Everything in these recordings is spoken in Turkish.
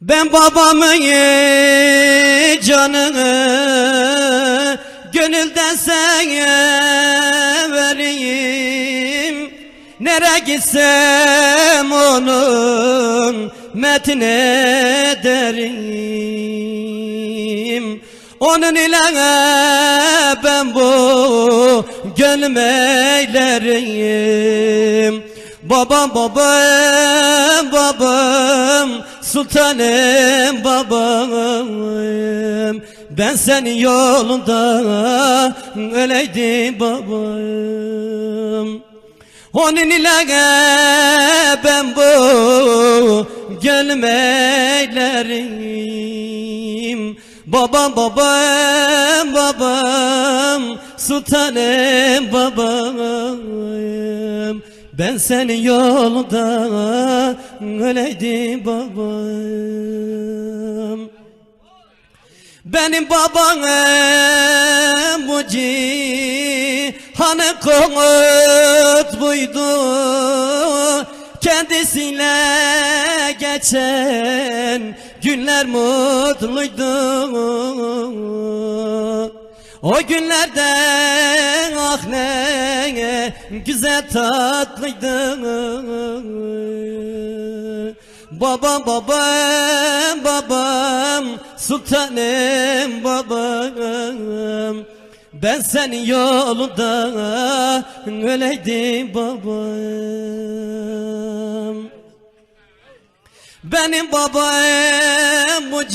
Ben babamın canını gönülden vereyim. Nere gitsem onun metine derim. Onun ile ben bu gönlüm eylerim Babam babam babam sultanım babam. Ben senin yolunda öleydim babam. Onun ile ben bu gönlüm eylerim Babam babam babam. Sultanım babam ben senin yolunda öleydim babam. Benim babam bu cihanı konut buydu. Kendisiyle geçen günler mutluydu o günlerde ah ne güzel tatlıydı Babam babam babam sultanım babam. Ben senin yolunda öleydim babam. Benim babam bu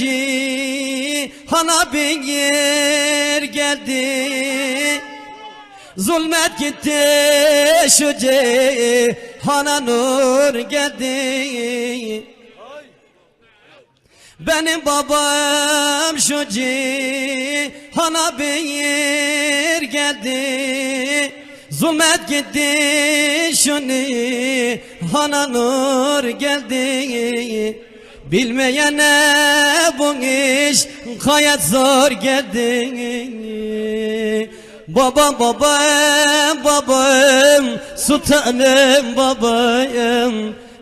cihana bir geldi. Zulmet gitti şu cihana nur geldi. Benim babam şu cihana bir geldi. Zulmet gitti şunu hana nur geldi Bilmeyene bu iş hayat zor geldi. Babam babam babam sultanım babam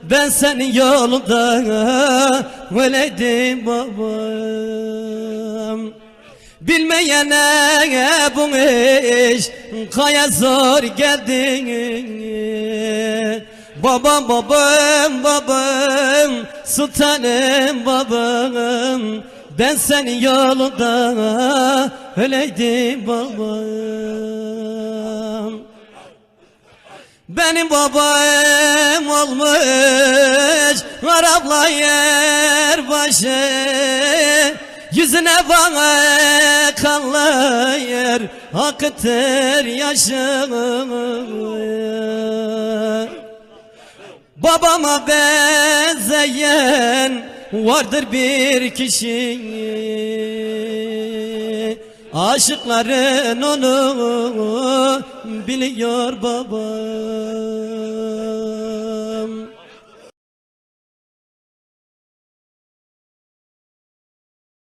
ben senin yolunda öleydim babam. Bilmeyene bu iş kaya zor geldi. Babam babam babam sultanım babam Ben senin yolunda öleydim babam. Benim babam olmuş Arapla yer başı. Yüzüne bana kanlı yer Akıtır yaşını Babama benzeyen vardır bir kişi Aşıkların onu biliyor baba